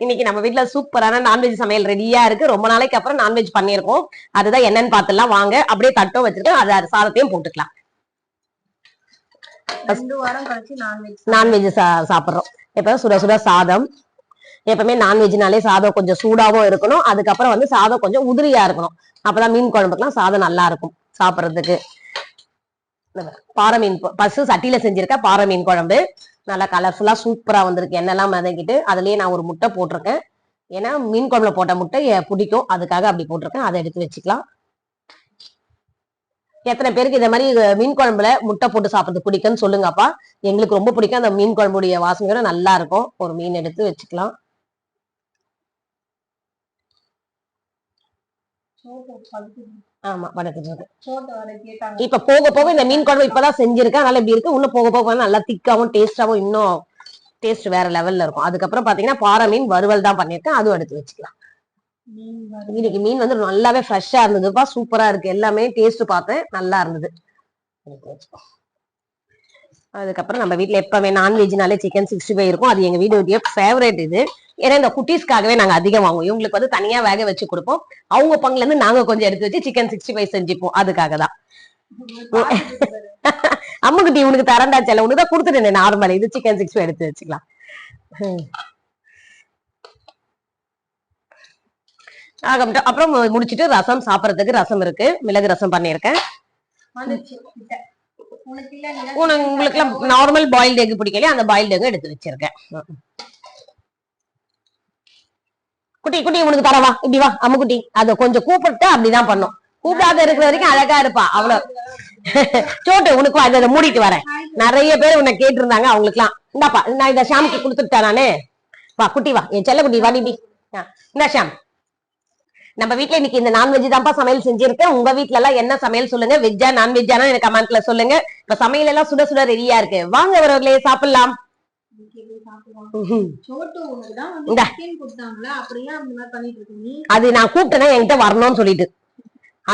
இன்னைக்கு வீட்டுல நம்ம வீட்ல சூப்பரான நான்வெஜ் சமையல் ரெடியா இருக்கு. ரொம்ப நாளைக்கு அப்புறம் நான்வெஜ் பண்ணியிருக்கோம். அதுதான் என்னன்னு பார்த்துலாம் வாங்க அப்படியே தட்டும் வச்சிருக்கேன் அது சாதத்தையும் போட்டுக்கலாம். நான்வெஜ் சாப்பிடுறோம். இப்ப சுட சுட சாதம். எப்பவுமே நான்வெஜ்னாலே சாதம் கொஞ்சம் சூடாவும் இருக்கணும். அதுக்கப்புறம் வந்து சாதம் கொஞ்சம் உதிரியா இருக்கணும். அப்பதான் மீன் குழம்புக்குலாம் சாதம் நல்லா இருக்கும் சாப்பிடுறதுக்கு. பாறை மீன் பசு சட்டியில செஞ்சிருக்க பாறை மீன் குழம்பு. நல்லா கலர்ஃபுல்லாக சூப்பராக வந்திருக்கு. எண்ணெல்லாம் மதங்கிட்டு அதுலேயே நான் ஒரு முட்டை போட்டிருக்கேன். ஏன்னா மீன் குழம்புல போட்ட முட்டை பிடிக்கும். அதுக்காக அப்படி போட்டிருக்கேன். அதை எடுத்து வச்சுக்கலாம். எத்தனை பேருக்கு இந்த மாதிரி மீன் குழம்புல முட்டை போட்டு சாப்பிடுறது பிடிக்கும்னு சொல்லுங்கப்பா. எங்களுக்கு ரொம்ப பிடிக்கும். அந்த மீன் குழம்புடைய வாசனையோட நல்லா இருக்கும். ஒரு மீன் எடுத்து வச்சுக்கலாம். ஆமா வணக்கம் இருக்கு இப்ப போக போக இந்த மீன் குழம்பு இப்பதான் செஞ்சிருக்கேன். அதனால இப்படி இருக்கு. இன்னும் போக போக நல்லா திக்காவும் டேஸ்டாவும் இன்னும் டேஸ்ட் வேற லெவல்ல இருக்கும். அதுக்கப்புறம் பாத்தீங்கன்னா பாறை மீன் வறுவல் தான் பண்ணிருக்கேன் அதுவும் எடுத்து வச்சுக்கலாம். இன்னைக்கு மீன் வந்து நல்லாவே ஃப்ரெஷ்ஷா இருந்ததுப்பா சூப்பரா இருக்கு. எல்லாமே டேஸ்ட் பார்த்தேன் நல்லா இருந்தது. அதுக்கப்புறம் நம்ம வீட்டில் எப்பவுமே நான்வெஜ்னாலே சிக்கன் சிக்ஸ்டி ஃபைவ் இருக்கும் அது எங்க வீடு ஃபேவரட் இது. ஏன்னா இந்த குட்டீஸ்க்காகவே நாங்க அதிகம் வாங்குவோம். இவங்களுக்கு வந்து தனியா வேக வச்சு கொடுப்போம். அவங்க பங்குல இருந்து நாங்க கொஞ்சம் எடுத்து வச்சு சிக்கன் சிக்ஸ்டி ஃபைவ் செஞ்சுப்போம். அதுக்காக தான். பாத்துட்டு பாரு. அம்முக்குட்டி உனக்கு தரண்டா செல்ல. உனக்கு தான் கொடுத்துட்டேன் நார்மல் இது சிக்கன் சிக்ஸ்டி ஃபைவ் எடுத்து வச்சுக்கலாம். அப்புறம் முடிச்சிட்டு ரசம் சாப்பிட்றதுக்கு ரசம் இருக்கு. மிளகு ரசம் பண்ணியிருக்கேன். உனக்கு நார்மல் பாயில்டு எக் பிடிக்கலையே? அந்த பாயில்டு எக் எடுத்து வச்சிருக்கேன். குட்டி குட்டி உனக்கு தரவா இப்படி வா அம்மு குட்டி. அத கொஞ்சம் கூப்பிட்டு அப்படிதான் பண்ணும். கூப்பிடாத இருக்கிற வரைக்கும் அழகா இருப்பா. அவ்வளவு. சோட்டு உனக்கு வா, இதை இதை மூடிட்டு வரேன். நிறைய பேர் உன்னை கேட்டிருந்தாங்க அவங்களுக்குலாம் இந்தாப்பா நான் இதை ஷாமுக்கு கொடுத்துட்டேன் நானு வா குட்டி வா. என் செல்ல குட்டி வாடி இந்த ஷாம். நம்ம வீட்ல இன்னைக்கு இந்த நான்வெஜ் தான்ப்பா சமையல் செஞ்சிருக்கேன். உங்க வீட்ல எல்லாம் என்ன சமையல் சொல்லுங்க? வெஜ்ஜா நான்வெஜ்ஜானா எனக்கு கமெண்ட்ல சொல்லுங்க. இப்ப சமையல் எல்லாம் சுட சுட ரெடியா இருக்கு. வாங்க வரவர்களே சாப்பிடலாம். அது நான் கூப்பிட்டேன்னா என்கிட்ட வரணும்னு சொல்லிட்டு.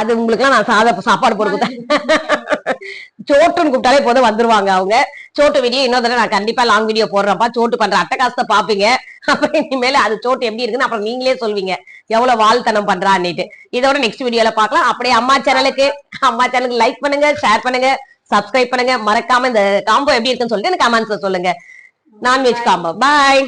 அது உங்களுக்கு நான் சாத சாப்பாடு போட்டு சோட்டுன்னு கூப்பிட்டாலே போதும் வந்துருவாங்க அவங்க. சோட்டு வீடியோ இன்னொரு தடவை நான் கண்டிப்பா லாங் வீடியோ போடுறேன்ப்பா. சோட்டு பண்ற அட்டகாசத்தை பாப்பீங்க. அப்புறம் இனிமேல அது சோட்டு எப்படி இருக்குன்னு அப்புறம் நீங்களே சொல்வீங்க. எவ்வளவு வாழ்த்தனம் பண்றான்னுட்டு. இதோட நெக்ஸ்ட் வீடியோல பாக்கலாம். அப்படியே அம்மா சேனலுக்கு அம்மா சேனலுக்கு லைக் பண்ணுங்க ஷேர் பண்ணுங்க சப்ஸ்கிரைப் பண்ணுங்க. மறக்காம இந்த காம்போ எப்படி இருக்குன்னு சொல்லிட்டு எனக்கு கமெண்ட்ஸ்ல சொல்லுங்க. நான்வெஜ் காம்போ பாய்